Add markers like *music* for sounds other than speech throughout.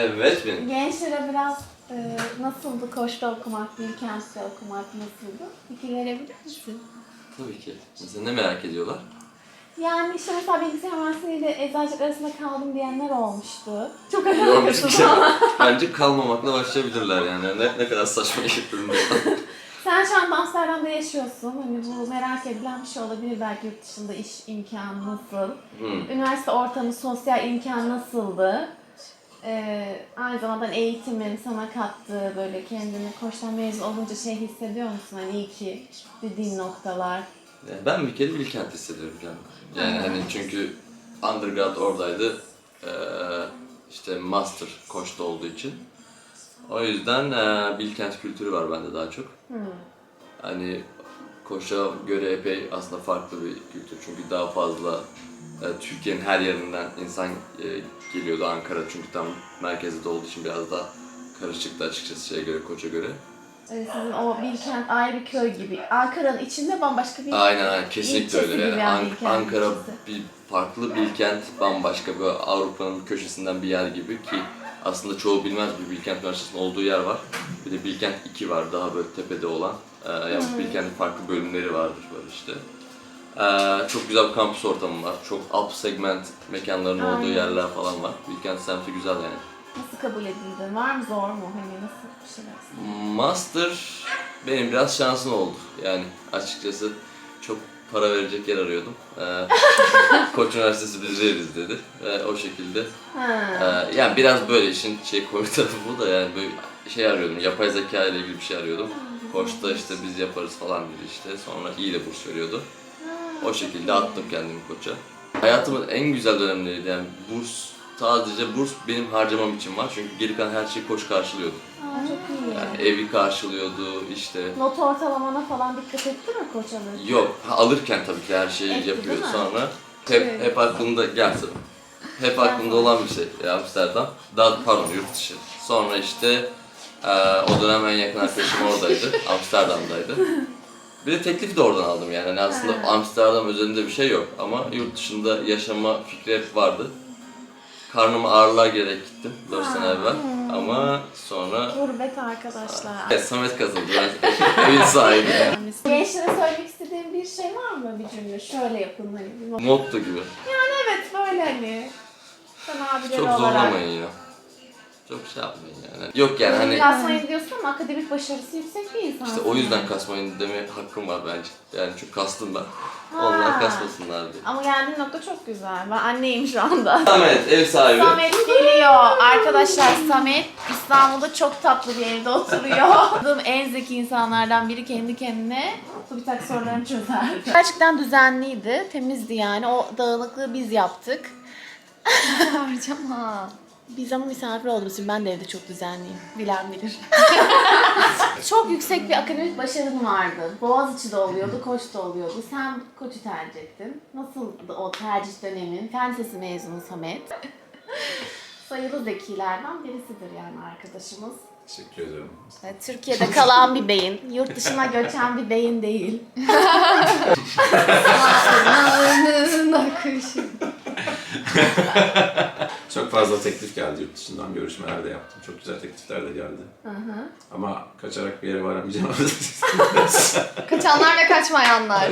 Evet benim. Gençlere biraz e, nasıldı Koç'ta okumak, Bilkent'te okumak nasıldı? Fikir verebilir misin? Tabii ki. Mesela ne merak ediyorlar? Yani işte mesela bilgisayar mühendisliğiyle eczacılık arasında kaldım diyenler olmuştu. Çok alakasız bir şey. ama. Bence kalmamakla başlayabilirler yani. Ne, ne kadar saçma getirdin *laughs* Sen şu an Amsterdam'da yaşıyorsun. Hani bu merak edilen bir şey olabilir belki yurt dışında iş imkanı nasıl? hmm. Üniversite ortamı, sosyal imkan nasıldı? Ee, aynı zamanda eğitimin sana kattığı böyle kendini koçtan mezun olunca şey hissediyor musun? Hani iyi ki dediğin noktalar. Yani ben bir kere Bilkent hissediyorum kendimi. Yani hani çünkü undergrad oradaydı. Ee, işte master koçta olduğu için. O yüzden e, Bilkent kültürü var bende daha çok. Hmm. Hani koşa göre epey aslında farklı bir kültür. Çünkü daha fazla Türkiye'nin her yerinden insan e, geliyordu Ankara çünkü tam merkezde olduğu için biraz daha karışıktı açıkçası şeye göre, koça göre. Ee, Sizin o Bilkent ayrı bir köy gibi. Ankara'nın içinde bambaşka bir Aynen aynen kesinlikle öyle. Yani yani An- Bilkent Ankara ilçesi. bir farklı Bilkent bambaşka bir Avrupa'nın köşesinden bir yer gibi ki aslında çoğu bilmez bir Bilkent Üniversitesi'nin olduğu yer var. Bir de Bilkent 2 var daha böyle tepede olan. Ee, yani Bilkent'in farklı bölümleri vardır böyle işte. Ee, çok güzel bir kampüs ortamı var. Çok up segment mekanların olduğu Aynen. yerler falan var. Bilkent semti güzel yani. Nasıl kabul edildin? Var mı zor mu? Hani nasıl bir şeyler? Master benim biraz şansım oldu. Yani açıkçası çok para verecek yer arıyordum. Ee, *laughs* Koç Üniversitesi biz veririz dedi. Ve o şekilde. Ee, yani biraz böyle işin şey komik *laughs* tarafı bu da yani böyle şey arıyordum. Yapay zeka ile ilgili bir şey arıyordum. Koç'ta işte biz yaparız falan dedi işte. Sonra iyi de burs veriyordu. O şekilde attım kendimi koça. Hayatımın en güzel dönemleriydi yani burs sadece burs benim harcamam için var çünkü geri kalan her şeyi koç karşılıyordu. Aa, çok iyi. Yani evi karşılıyordu işte. Not ortalamana falan dikkat etti mi koç alırken? Yok alırken tabii ki her şeyi Etti, yapıyor değil mi? sonra. Hep Evet. hep aklımda gelse hep aklımda olan bir şey Amsterdam. Daha pardon yurt dışı. Sonra işte eee, o dönem en yakın arkadaşım oradaydı. *laughs* Amsterdam'daydı. Bir de teklifi de oradan aldım yani. Hani aslında Ha. Amsterdam özelinde bir şey yok ama yurt dışında yaşama fikri hep vardı. Karnımı ağrılar gerek gittim 4 sene evvel ama sonra Gurbet arkadaşlar. evet, Samet kazandı. Ben *laughs* evin sahibi. Gençlere söylemek istediğin bir şey var mı bir cümle? Şöyle yapın hani. Motto gibi. Evet böyle hani. Sen abileri Çok olarak. zorlamayın ya. Çok şey yapmayın yani. Yok yani hani Kasmayın diyorsun ama akademik başarısı yüksek bir insan. işte o yüzden kasmayın deme hakkım var bence. Yani çünkü kastım ben. Onlar kasmasınlar diye. Ama geldiğin nokta çok güzel. Ben anneyim şu anda. *laughs* Samet ev sahibi. Samet geliyor. Arkadaşlar Samet İstanbul'da çok tatlı bir evde oturuyor. *laughs* En zeki insanlardan biri kendi kendine bir takım sorularını çözer. Gerçekten düzenliydi, temizdi yani. O dağınıklığı biz yaptık. *laughs* Harcama. Biz ama misafir olduğumuz için ben de evde çok düzenliyim. Bilen bilir. *laughs* çok yüksek bir akademik başarın vardı. Boğaziçi'de oluyordu, Koç'ta oluyordu. Sen Koç'u tercih ettin. Nasıldı o tercih dönemin? Fen lisesi mezunu Samet. *laughs* Sayılı zekilerden birisidir yani arkadaşımız. Teşekkür ederim. Türkiye'de kalan bir beyin, yurt dışına göçen bir beyin değil. *laughs* Ağzının akışı. Çok fazla teklif geldi yurt dışından. Görüşmeler de yaptım. Çok güzel teklifler de geldi. Ama kaçarak bir yere varamayacağım. *laughs* Kaçanlar ve kaçmayanlar.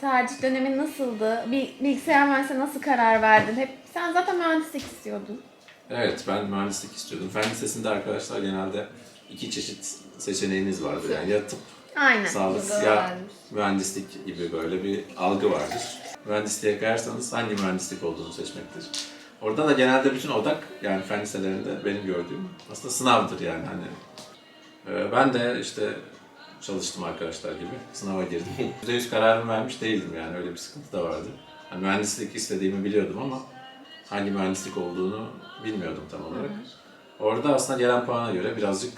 Tercih dönemin nasıldı? Bir bilgisayar mühendisliğine nasıl karar verdin? Hep sen zaten mühendislik istiyordun. evet ben mühendislik istiyordum. Fen lisesinde arkadaşlar genelde iki çeşit seçeneğiniz vardır. Yani ya tıp, Aynen. sağlık ya mühendislik gibi böyle bir algı vardır. Mühendisliğe kayarsanız hangi mühendislik olduğunu seçmektir. Orada da genelde bütün odak yani fen liselerinde benim gördüğüm aslında sınavdır yani hani. Ee, Ben de işte çalıştım arkadaşlar gibi sınava girdim. *laughs* %100 kararımı vermiş değildim yani öyle bir sıkıntı da vardı. Hani mühendislik istediğimi biliyordum ama hangi mühendislik olduğunu bilmiyordum tam olarak. Orada aslında gelen puana göre birazcık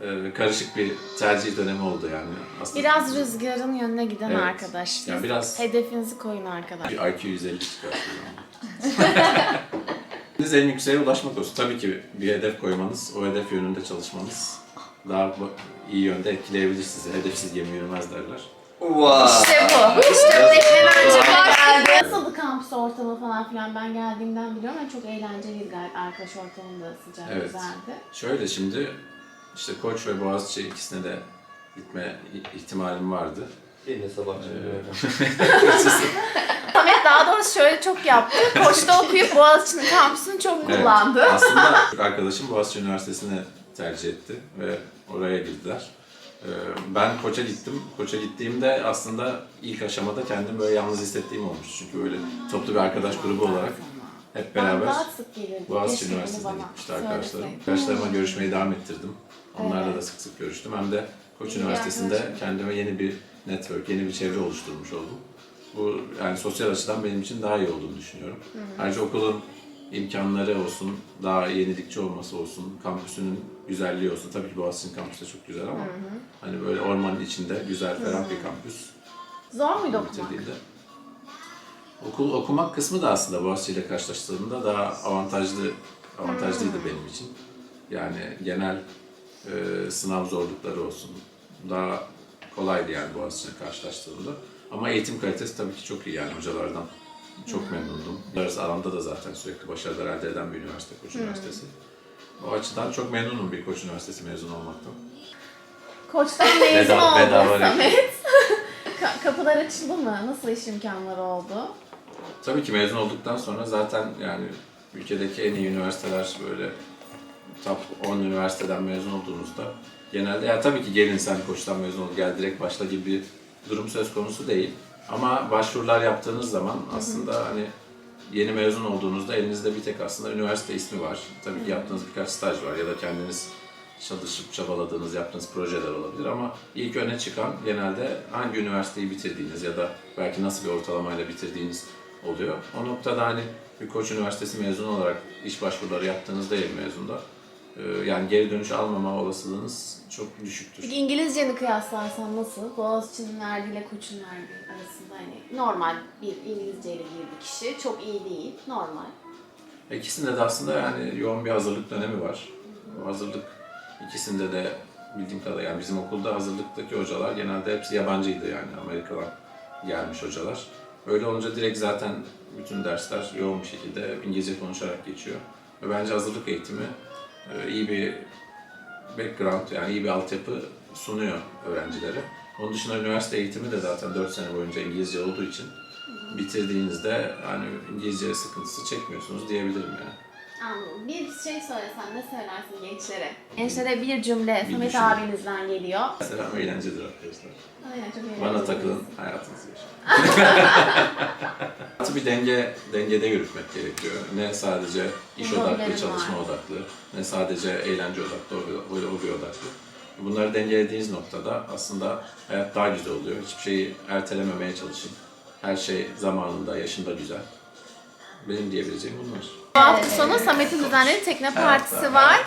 e, karışık bir tercih dönemi oldu yani. Aslında Biraz rüzgarın yönüne giden Evet. arkadaş. Ya biraz- Hedefinizi koyun arkadaş. Bir IQ 150 çıkartıyor. *laughs* Siz en yükseğe ulaşmak olsun. Tabii ki bir hedef koymanız, o hedef yönünde çalışmanız daha bu- iyi yönde etkileyebilir sizi. Hedefsiz gemi yürümez derler. Wow. İşte bu. İşte beklenen cevap. geldi. Nasıldı kampüs ortamı falan filan ben geldiğimden biliyorum ama çok eğlenceliydi gayet. Arkadaş ortamı da sıcak, Evet. güzeldi. Şöyle şimdi işte Koç ve Boğaziçi ikisine de gitme ihtimalim vardı. Yine sabah *laughs* Samet daha doğrusu şöyle çok yaptı. Koç'ta okuyup Boğaziçi'nin kampüsünü çok Evet, kullandı. Aslında arkadaşım Boğaziçi Üniversitesi'ni tercih etti ve oraya girdiler. Ee, Ben Koç'a gittim. Koç'a gittiğimde aslında ilk aşamada kendimi böyle yalnız hissettiğim olmuştu. Çünkü böyle toplu bir arkadaş grubu olarak hep beraber. Boğaziçi Üniversitesi'ne gitmişti arkadaşlarım. Arkadaşlarıma görüşmeyi devam ettirdim. Onlarla Evet. da sık sık görüştüm. Hem de Koç Üniversitesi'nde kendime yeni bir network, yeni bir çevre oluşturmuş oldum. Bu yani sosyal açıdan benim için daha iyi olduğunu düşünüyorum. Ayrıca okulun imkanları olsun, daha yenilikçi olması olsun, kampüsünün güzelliği olsun. Tabii ki Boğaziçi'nin kampüsü de çok güzel ama hani böyle ormanın içinde güzel, ferah bir kampüs Zor muydu okumak? Okul okumak kısmı da aslında Boğaziçi ile karşılaştığımda daha avantajlı avantajlıydı benim için. Yani genel e, sınav zorlukları olsun daha kolaydı yani Boğaziçi ile karşılaştığımda. Ama eğitim kalitesi tabii ki çok iyi yani hocalardan çok memnundum. Uluslararası alanda da zaten sürekli başarılar elde eden bir üniversite Koç Üniversitesi. O açıdan çok memnunum bir Koç Üniversitesi mezunu olmaktan. Koç'tan *laughs* mezun Bedava- oldun bedava Samet. *laughs* Ka- kapılar açıldı mı? Nasıl iş imkanları oldu? Tabii ki mezun olduktan sonra zaten yani ülkedeki en iyi üniversiteler böyle top 10 üniversiteden mezun olduğunuzda genelde ya tabii ki gelin sen koçtan mezun ol gel direkt başla gibi bir durum söz konusu değil. Ama başvurular yaptığınız zaman aslında hani yeni mezun olduğunuzda elinizde bir tek aslında üniversite ismi var. Tabii ki yaptığınız birkaç staj var ya da kendiniz çalışıp çabaladığınız, yaptığınız projeler olabilir ama ilk öne çıkan genelde hangi üniversiteyi bitirdiğiniz ya da belki nasıl bir ortalamayla bitirdiğiniz oluyor. O noktada hani bir Koç Üniversitesi mezunu olarak iş başvuruları yaptığınızda ev mezunda yani geri dönüş almama olasılığınız çok düşüktür. Peki İngilizceni kıyaslarsan nasıl? Boğaziçi'nin verdiğiyle Koç'un verdiği arasında hani normal bir İngilizceyle girdi kişi. Çok iyi değil, normal. İkisinde de aslında yani yoğun bir hazırlık dönemi var. O hazırlık ikisinde de bildiğim kadarıyla yani bizim okulda hazırlıktaki hocalar genelde hepsi yabancıydı yani Amerika'dan gelmiş hocalar. Öyle olunca direkt zaten bütün dersler yoğun bir şekilde İngilizce konuşarak geçiyor. Ve bence hazırlık eğitimi iyi bir background yani iyi bir altyapı sunuyor öğrencilere. Onun dışında üniversite eğitimi de zaten 4 sene boyunca İngilizce olduğu için bitirdiğinizde hani İngilizce sıkıntısı çekmiyorsunuz diyebilirim yani. Anladım. Bir şey söylesen ne söylersin gençlere? Gençlere bir cümle Bir Samet düşünün. abinizden geliyor. Selam eğlencedir arkadaşlar. Aynen çok eğlenceli. Bana takılın, hayatınızı yaşayın. Hayatı *laughs* bir denge, dengede yürütmek gerekiyor. Ne sadece iş Hobilerim odaklı, var. çalışma odaklı, ne sadece eğlence odaklı, hobi, hobi odaklı. Bunları dengelediğiniz noktada aslında hayat daha güzel oluyor. Hiçbir şeyi ertelememeye çalışın. Her şey zamanında, yaşında güzel. Benim diyebileceğim bunlar. Bu hafta sonu Samet'in düzenlediği tekne partisi evet. var.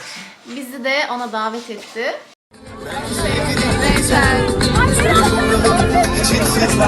Bizi de ona davet etti. İçinsiz